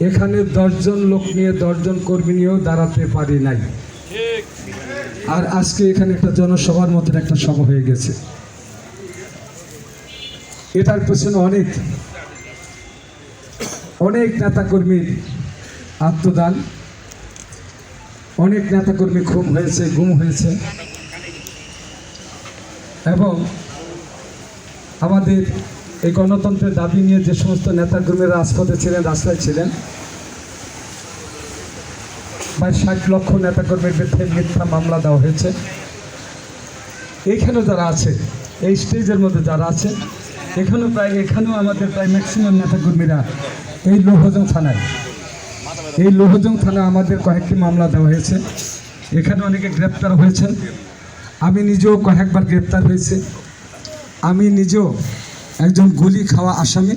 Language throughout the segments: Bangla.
এখানে দশজন লোক নিয়ে দশজন কর্মী নিয়েও দাঁড়াতে পারি নাই। আর আজকে এখানে একটা জনসভার মতন একটা সভা হয়ে গেছে। এটার পেছনে অনেক অনেক নেতাকর্মীর আত্মদান, অনেক নেতাকর্মী খুন হয়েছে, গুম হয়েছে। এবং আমাদের এই গণতন্ত্রের দাবি নিয়ে যে সমস্ত নেতাকর্মীরা রাজপথে ছিলেন, রাস্তায় ছিলেন, প্রায় ষাট লক্ষ নেতাকর্মীর বিরুদ্ধে মিথ্যা মামলা দেওয়া হয়েছে। এইখানে যারা আছে, এই স্টেজের মধ্যে যারা আছে, এখানেও প্রায়, এখানেও আমাদের প্রায় ম্যাক্সিমাম নেতাকর্মীরা এই লোহজং থানায়। এই লোহজং থানায় আমাদের কয়েকটি মামলা দেওয়া হয়েছে। এখানে অনেকে গ্রেপ্তার হয়েছেন। আমি নিজেও কয়েকবার গ্রেপ্তার হয়েছে। আমি নিজেও একজন গুলি খাওয়া আসামি।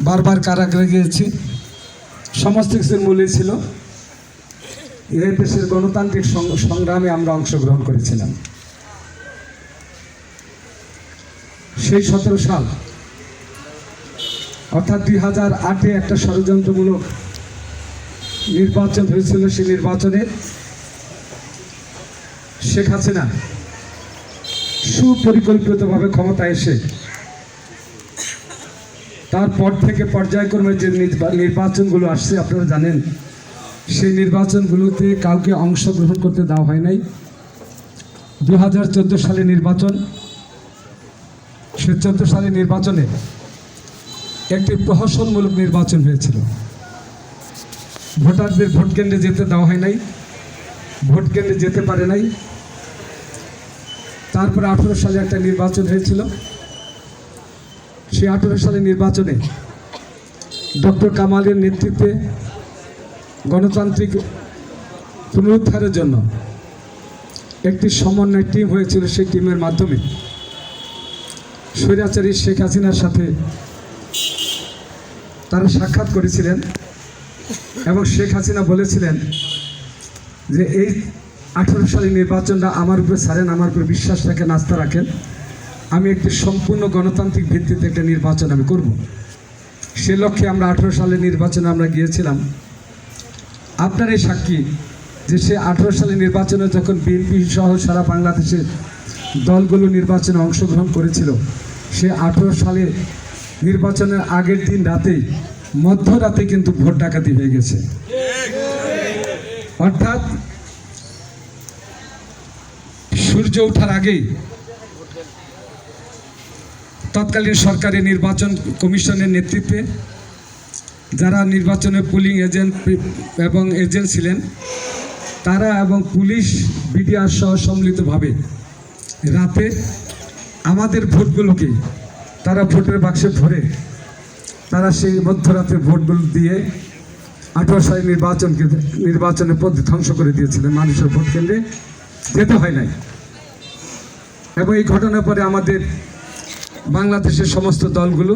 বারবার কারাগারে গিয়েছি। সমস্ত কিছুর মূলে ছিল। এই দেশের গণতান্ত্রিক সংগ্রামে আমরা অংশগ্রহণ করেছিলাম। সেই সতেরো সাল, অর্থাৎ দুই হাজার আটে একটা ষড়যন্ত্রমূলক নির্বাচন হয়েছিল সেই নির্বাচনে শেখ হাসিনা সুপরিকল্পিতভাবে ক্ষমতায় এসে তারপর থেকে পর্যায়ক্রমে যে নির্বা- নির্বাচনগুলো আসছে, আপনারা জানেন, সেই নির্বাচনগুলোতে কাউকে অংশগ্রহণ করতে দেওয়া হয় নাই। দু হাজার চোদ্দ সালে নির্বাচন, সে চোদ্দ সালে নির্বাচনে একটি প্রহসনমূলক নির্বাচন হয়েছিল। ভোটারদের ভোট কেন্দ্রে যেতে দেওয়া হয় নাই, ভোট কেন্দ্রে যেতে পারে নাই। তারপরে আঠেরো সালে একটা নির্বাচন হয়েছিল। সেই আঠেরো সালে নির্বাচনে ডক্টর কামালের নেতৃত্বে গণতান্ত্রিক পুনরুদ্ধারের জন্য একটি সমন্বয় টিম হয়েছিল সেই টিমের মাধ্যমে। স্বৈরাচারী শেখ হাসিনার সাথে তারা সাক্ষাৎ করেছিলেন এবং শেখ হাসিনা বলেছিলেন যে এই আঠারো সালের নির্বাচনটা আমার উপরে ছাড়েন, আমার উপরে বিশ্বাস রাখেন, আস্থা রাখেন। আমি একটি সম্পূর্ণ গণতান্ত্রিক ভিত্তিতে একটা নির্বাচন আমি করব। সে লক্ষ্যে আমরা আঠারো সালের নির্বাচনে আমরা গিয়েছিলাম। আপনার এই সাক্ষী যে সে আঠারো সালের নির্বাচনে যখন বিএনপি সহ সারা বাংলাদেশের দলগুলো নির্বাচনে অংশগ্রহণ করেছিল, সে আঠারো সালে নির্বাচনের আগের দিন রাতেই, মধ্যরাতে কিন্তু ভোট ডাকাতি হয়ে গেছে। অর্থাৎ সূর্য ওঠার আগেই তৎকালীন সরকারি নির্বাচন কমিশনের নেতৃত্বে যারা নির্বাচনে পুলিং এজেন্ট এবং এজেন্ট ছিলেন, তারা এবং পুলিশ বিডিআর সহ সম্মিলিতভাবে রাতে আমাদের ভোটগুলোকে তারা ভোটের বাক্সে ভরে তারা সেই মধ্যরাতে ভোটগুলো দিয়ে আঠারো সালের নির্বাচনকে, নির্বাচনের পদ্ধতি ধ্বংস করে দিয়েছিলেন মানুষের ভোট কেন্দ্রে। যেতে হয় নাই। এবং এই ঘটনার পরে আমাদের বাংলাদেশের সমস্ত দলগুলো,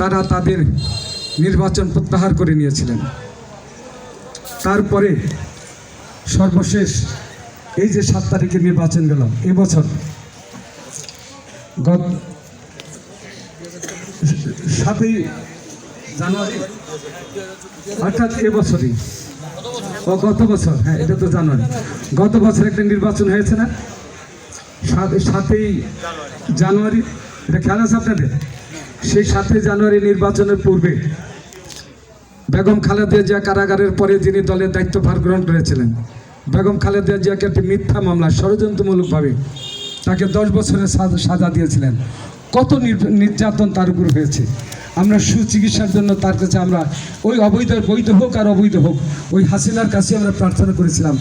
তারা তাদের নির্বাচন প্রত্যাহার করে নিয়েছিলেন। তারপরে সর্বশেষ এই যে সাত তারিখে নির্বাচন গেল, এবছর গত সাতই জানুয়ারি, অর্থাৎ এবছরই, ও গত বছর হ্যাঁ এটা তো জানুয়ারি। গত বছর একটা নির্বাচন হয়েছে না? সাতই জানুয়ারি, এটা খেয়াল আছে আপনাদের? সেই সাতই জানুয়ারি নির্বাচনের পূর্বে বেগম খালেদা জিয়া কারাগারের পরে যিনি দলের দায়িত্ব ভার গ্রহণ করেছিলেন, বেগম খালেদা জিয়াকে একটি মিথ্যা মামলা ষড়যন্ত্রমূলকভাবে তাকে দশ বছরের সাজ- দিয়েছিলেন। কত নির- নির্যাতন তার উপর হয়েছে। আমরা সুচিকিৎসার জন্য তার কাছে আমরা ওই অবৈধ, বৈধ হোক আর অবৈধ হোক, ওই হাসিনার কাছে আমরা প্রার্থনা করেছিলাম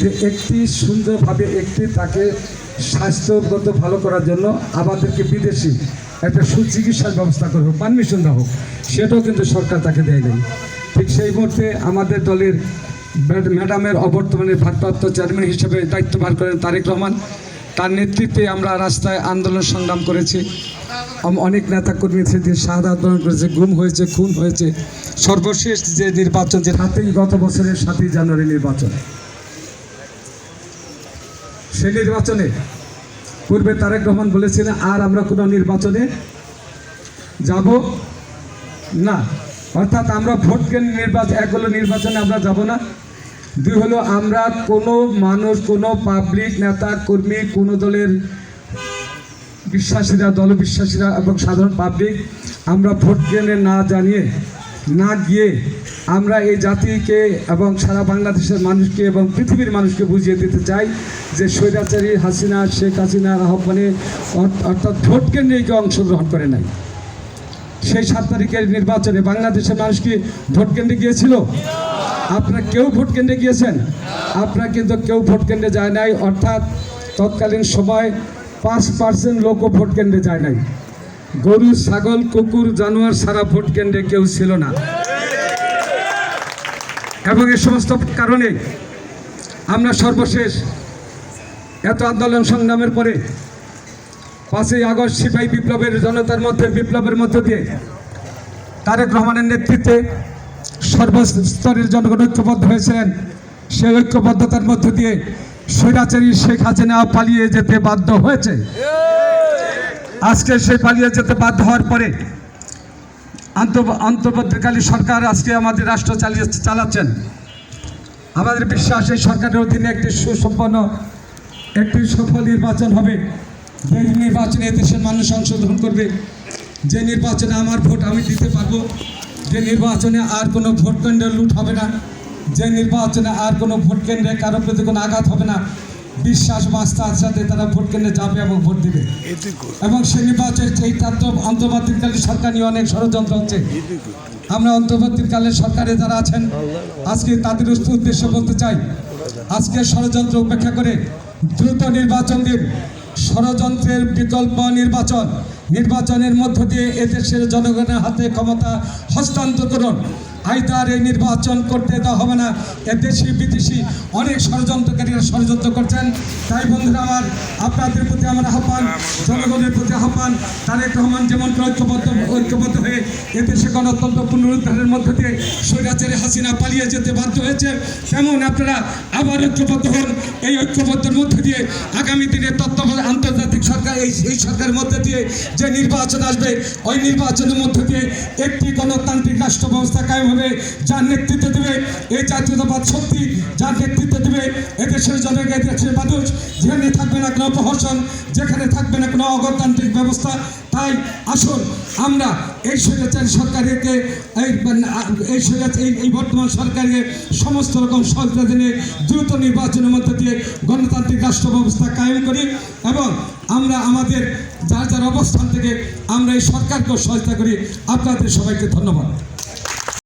যে একটি সুন্দরভাবে একটি তাকে স্বাস্থ্যগত ভালো করার জন্য আমাদেরকে বিদেশি একটা সুচিকিৎসার ব্যবস্থা করে পারমিশন দেওয়া হোক, সেটাও কিন্তু সরকার তাকে দেয় নাই। ঠিক সেই মুহূর্তে আমাদের দলের ম্যাডামের অবর্তমানে ভারপ্রাপ্ত চেয়ারম্যান হিসেবে দায়িত্বভার করেন তারেক রহমান। তার নেতৃত্বে আমরা রাস্তায় আন্দোলন সংগ্রাম করেছি। অনেক নেতাকর্মী সেদিন শাহাদ আন্দোলন করেছে, গুম হয়েছে, খুন হয়েছে। সর্বশেষ যে নির্বাচন, যে সাতই গত বছরের সাতই জানুয়ারি নির্বাচন সেই নির্বাচনে পূর্বে তারেক রহমান বলেছিলেন, আর আমরা কোনো নির্বাচনে যাব না। অর্থাৎ আমরা ভোট কেন্দ্র নির্বাচন এক হলো নির্বাচনে আমরা যাব না, দুই হলো আমরা কোনো মানুষ, কোনো পাবলিক, নেতা, কর্মী, কোনো দলের বিশ্বাসীরা, দলবিশ্বাসীরা এবং সাধারণ পাবলিক, আমরা ভোট কেন্দ্রে না জানিয়ে না গিয়ে আমরা এই জাতিকে এবং সারা বাংলাদেশের মানুষকে এবং পৃথিবীর মানুষকে বুঝিয়ে দিতে চাই যে স্বৈরাচারী হাসিনা, শেখ হাসিনার আহ্বানে অর্থ- অর্থাৎ ভোট কেন্দ্রে কেউ অংশগ্রহণ করে নাই। সেই সাত তারিখের নির্বাচনে বাংলাদেশের মানুষ কি ভোট কেন্দ্রে গিয়েছিল? আপনারা কেউ ভোট কেন্দ্রে গিয়েছেন? আপনারা কিন্তু কেউ ভোট কেন্দ্রে যায় নাই, অর্থাৎ তৎকালীন সময় পাঁচ পার্সেন্ট লোকও ভোট কেন্দ্রে যায় নাই। গরু, ছাগল, কুকুর, জানোয়ার, সারা ভোট কেন্দ্রে কেউ ছিল না। এবং এই সমস্ত কারণে আমরা সর্বশেষ এত আন্দোলন সংগ্রামের পরে পাঁচই আগস্ট সিপাহী বিপ্লবের জনতার মধ্যে, বিপ্লবের মধ্য দিয়ে তারেক রহমানের নেতৃত্বে সর্বস্তরের জনগণ ঐক্যবদ্ধ হয়েছিলেন। সেই ঐক্যবদ্ধতার মধ্য দিয়ে স্বৈরাচারী শেখ হাসিনা পালিয়ে যেতে বাধ্য হয়েছে। আজকে সে পালিয়ে যেতে বাধ্য হওয়ার পরে অন্তর্বর্তীকালীন সরকার আজকে আমাদের রাষ্ট্র চালিয়ে চালাচ্ছেন। আমাদের বিশ্বাস, এই সরকারের অধীনে একটি সুসম্পন্ন, একটি সফল নির্বাচন হবে। যে নির্বাচনে দেশের মানুষ অংশগ্রহণ করবে, যে নির্বাচনে আমার ভোট আমি দিতে পারব, যে নির্বাচনে আর কোনো ভোট কেন্দ্রে লুট হবে না, যে নির্বাচনে আর কোনো ভোট কেন্দ্রে কারোর প্রতি কোনো আঘাত হবে না বিশ্বাস আস্থার সাথে তারা ভোট কেন্দ্রে যাবে এবং ভোট দিবে। এবং সে নির্বাচনে এই অন্তর্বর্তীকালীন সরকার নিয়ে অনেক ষড়যন্ত্র হচ্ছে। আমরা অন্তর্বর্তীকালীন সরকারে যারা আছেন আজকে তাদের উদ্দেশ্য বলতে চাই আজকে ষড়যন্ত্র উপেক্ষা করে দ্রুত নির্বাচন দিন। ষড়যন্ত্রের বিকল্প নির্বাচন নির্বাচনের মধ্য দিয়ে এদেশের জনগণের হাতে ক্ষমতা হস্তান্তর করুন। আইদার এই নির্বাচন করতে দেওয়া হবে না। এদেশি, বিদেশি অনেক ষড়যন্ত্রকারীরা ষড়যন্ত্র করছেন। তাই বন্ধুরা আমার, আপনাদের প্রতি আমার আহ্বান, জনগণের প্রতি আহ্বান, তারেক রহমান যেমন ঐক্যবদ্ধ ঐক্যবদ্ধ হয়ে এদেশে গণতন্ত্র পুনরুদ্ধারের মধ্য দিয়ে স্বৈরাচারে হাসিনা পালিয়ে যেতে বাধ্য হয়েছে, তেমন আপনারা আবার ঐক্যবদ্ধ হন। এই ঐক্যবদ্ধের মধ্য দিয়ে আগামী দিনে তত্ত্বাবধায়ক আন্তর্জাতিক সরকার, এই এই সরকারের মধ্যে দিয়ে যে নির্বাচন আসবে, ওই নির্বাচনের মধ্য দিয়ে একটি গণতান্ত্রিক রাষ্ট্র ব্যবস্থা কায়েম হবে, যার নেতৃত্ব দেবে এই জাতীয়তাবাদ শক্তি, যার নেতৃত্ব দেবে এদেশের জনগণ এদেশের মানুষ। যেখানে থাকবে না কোনো প্রহসন, যেখানে থাকবে না কোনো অগণতান্ত্রিক ব্যবস্থা, তাই আসুন আমরা এই স্বৈরাচারী সরকারকে, এই এই স্বৈরাচার, এই এই বর্তমান সরকারকে সমস্ত রকম সহযোগিতা দিয়ে দ্রুত নির্বাচনের মধ্যে দিয়ে গণতান্ত্রিক রাষ্ট্র ব্যবস্থা কায়েম করি এবং আমরা আমাদের যার যার অবস্থান থেকে আমরা এই সরকারকেও সহায়তা করি। আপনাদের সবাইকে ধন্যবাদ।